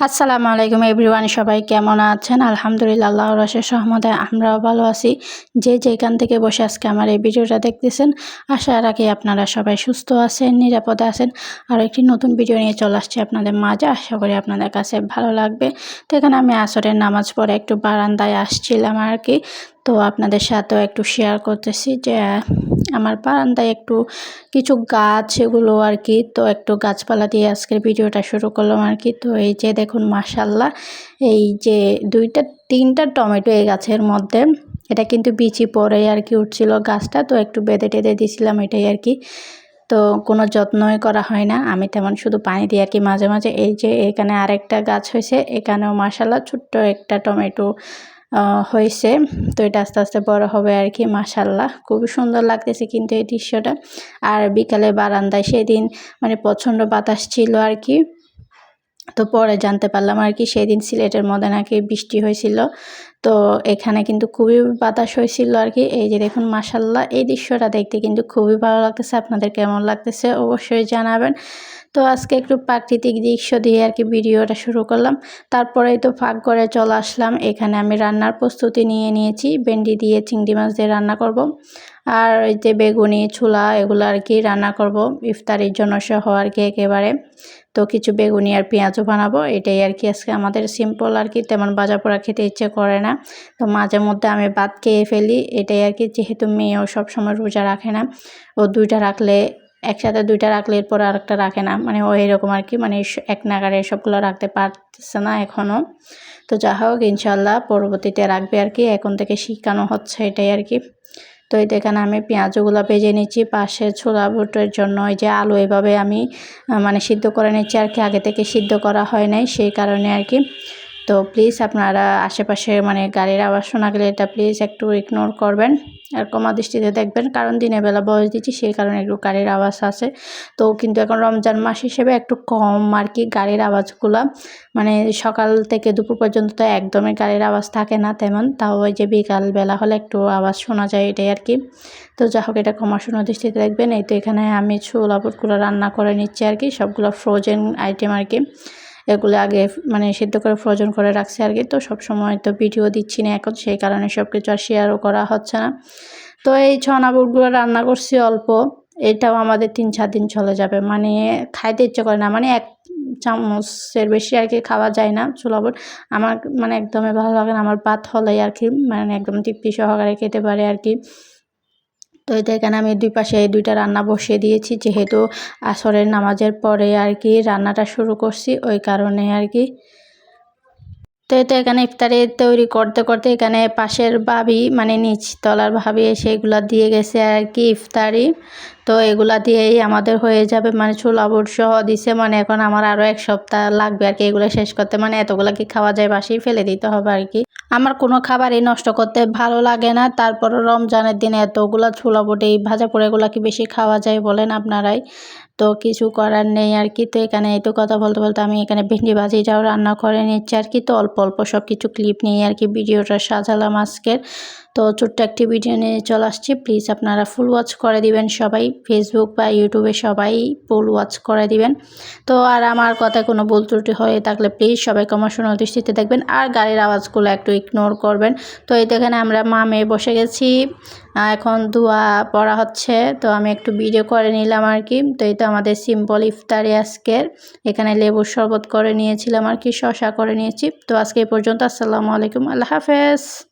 আসসালামু আলাইকুম এভরিওয়ান, সবাই কেমন আছেন? আলহামদুলিল্লাহ আল্লাহ রসের সহমদে আমরাও ভালো আছি। যে যেখান থেকে বসে আজকে আমার এই ভিডিওটা দেখতেছেন, আশা রাখি আপনারা সবাই সুস্থ আছেন, নিরাপদে আছেন। আর একটি নতুন ভিডিও নিয়ে চলে আসছি আপনাদের মাঝে। আশা করি আপনাদের কাছে ভালো লাগবে। তো এখানে আমি আসরের নামাজ পড়ে একটু বারান্দায় আসছিলাম আর কি। তো আপনাদের সাথেও একটু শেয়ার করতেছি যে, আমার বারান্দায় একটু কিছু গাছ এগুলো আর কি, তো একটু গাছপালা দিয়ে আজকের ভিডিওটা শুরু করলাম আর কি। তো এই যে দেখুন মাসাল্লাহ এই যে দুইটা, তিনটা টমেটো এই গাছের মধ্যে, এটা কিন্তু বিচি পরে আর কি উঠছিল গাছটা, তো একটু বেঁধে টেঁধে দিয়েছিলাম এটাই আর কি। তো কোনো যত্নই করা হয় না, আমি তেমন শুধু পানি দিয়ে আর কি মাঝে মাঝে, এই যে এখানে আরেকটা গাছ হয়েছে, এখানেও মাসাল্লাহ ছোট্ট একটা টমেটো হয়েছে। তো এটা আস্তে আস্তে বড় হবে আর কি মাসাল্লাহ খুবই সুন্দর লাগতেছে কিন্তু এই দৃশ্যটা। আর বিকালে বারান্দায় সেদিন মানে প্রচণ্ড বাতাস ছিল আর কি তো পরে জানতে পারলাম আর কি সেদিন সিলেটের মধ্যে নাকি বৃষ্টি হয়েছিল। তো এখানে কিন্তু খুবই বাতাস হয়েছিল আর কি এই যে দেখুন মাসাল্লাহ এই দৃশ্যটা দেখতে কিন্তু খুবই ভালো লাগতেছে। আপনাদের কেমন লাগতেছে অবশ্যই জানাবেন। তো আজকে একটু প্রাকৃতিক দৃশ্য দিয়ে আর কি ভিডিওটা শুরু করলাম। তারপরেই তো ফাঁক করে চলে আসলাম। এখানে আমি রান্নার প্রস্তুতি নিয়ে নিয়েছি। ভেন্ডি দিয়ে চিংড়ি মাছ দিয়ে রান্না করব। আর ওই যে বেগুনি, ছোলা, এগুলো আর কি রান্না করব। ইফতারির জন্য সহ আর কি একেবারে। তো কিছু বেগুনি আর পেঁয়াজও বানাবো। এটাই আর কি আজকে আমাদের সিম্পল আর কি তেমন বাজা পোড়া খেতে ইচ্ছে করে না। তো মাঝে মধ্যে আমি ভাত খেয়ে ফেলি, এটাই আর কি। যেহেতু মেয়েও সবসময় রোজা রাখে না, ও দুইটা রাখলে, একসাথে দুইটা রাখলে এরপর আরেকটা রাখে না। মানে ও এরকম আর কি মানে এক নাগারে সবগুলো রাখতে পারতেছে না এখনও তো যা হোক ইনশাল্লাহ পরবর্তীতে রাখবে আর কি, এখন থেকে শিখানো হচ্ছে এটাই আর কি। তো এই এখানে আমি পেঁয়াজগুলো ভেজে নিচ্ছি পাশে ছোলা বুটের জন্য ওই যে আলু এভাবে আমি মানে সিদ্ধ করে নিচ্ছি আর কি, আগে থেকে সিদ্ধ করা হয় নাই, সেই কারণে আর কি। তো প্লিজ আপনারা আশেপাশে মানে গাড়ির আওয়াজ শোনা গেলে এটা প্লিজ একটু ইগনোর করবেন আর কমা দৃষ্টিতে দেখবেন, কারণ দিনের বেলা বয়স দিচ্ছি সেই কারণে একটু গাড়ির আওয়াজ আছে। তো কিন্তু এখন রমজান মাস হিসেবে একটু কম আর কি গাড়ির আওয়াজগুলো। মানে সকাল থেকে দুপুর পর্যন্ত তো একদমই গাড়ির আওয়াজ থাকে না তেমন, তাও ওই যে বিকালবেলা হলে একটু আওয়াজ শোনা যায় এটাই আর কি। তো যা হোক, এটা কমা শোনা দৃষ্টিতে দেখবেন, এই তো এখানে আমি ছোলা বুটগুলো রান্না করে নিচ্ছি আর কি, সবগুলো ফ্রোজেন আইটেম আর কি। এগুলো আগে মানে সিদ্ধ করে ফ্রোজন করে রাখছি আর কি। তো সব সময় তো ভিডিও দিচ্ছি না এখন, সেই কারণে সব কিছু আর শেয়ারও করা হচ্ছে না। তো এই ছনা বুটগুলো রান্না করছি অল্প, এটাও আমাদের তিন চার দিন চলে যাবে। মানে খাইতে ইচ্ছে করে না মানে এক চামচের বেশি আর কি খাওয়া যায় না বুট আমার মানে একদমই ভালো লাগে না, আমার ভাত হলেই আর কি মানে একদম তৃপ্তি সহকারে খেতে পারে আর কি। তো এটা এখানে আমি দুই পাশে দুইটা রান্না বসিয়ে দিয়েছি, যেহেতু আসরের নামাজের পরে আর কি রান্নাটা শুরু করছি, ওই কারণে আর কি তো এটা এখানে ইফতারি তৈরি করতে করতে এখানে পাশের ভাবি মানে নিচ তলার ভাবি এসে এগুলা দিয়ে গেছে আর কি ইফতারি। তো এগুলা দিয়েই আমাদের হয়ে যাবে মানে ছোলা বুট সহ দিছে মানে এখন আমার আরও এক সপ্তাহ লাগবে আর কি এগুলো শেষ করতে মানে এতগুলো কি খাওয়া যায় বাসেই ফেলে দিতে হবে আর কি। আমার কোনো খাবারই নষ্ট করতে ভালো লাগে না তারপর রমজানের দিনে এতগুলো ছোলা বুট ভাজা পোড়াগুলো কি বেশি খাওয়া যায় বলেন আপনারাই। তো কিছু করার নেই আর কি। তো এখানে এই তো কথা বলতে বলতে আমি এখানে ভেন্ডি ভাজি ভাজিটাও রান্না করে নিচ্ছি আর কি। তো অল্প অল্প সব কিছু ক্লিপ নিয়ে আর কি ভিডিওটা সাজালাম আজকের। তো ছোট্ট একটি ভিডিও নিয়ে চলে আসছি। প্লিজ আপনারা ফুল ওয়াচ করে দিবেন সবাই। ফেসবুক বা ইউটিউবে সবাই ফুল ওয়াচ করে দিবেন। তো আর আমার কথায় কোনো ভুল ত্রুটি হয়ে থাকলে প্লিজ সবাই কমার্শন দৃষ্টিতে দেখবেন আর গাড়ির আওয়াজগুলো একটু ইগনোর করবেন। তো এই এখানে আমরা মা মেয়ে বসে গেছি। এখন ধোয়া পড়া হচ্ছে। তো আমি একটু ভিডিও করে নিলাম আর কি। তো এই তো আমাদের সিম্পল ইফতারি আজকের। এখানে লেবুর শরবত করে নিয়েছিলাম আর কি শশা করে নিয়েছি। তো আজকে এই পর্যন্ত। আসসালামু আলাইকুম। আল্লাহ হাফেজ।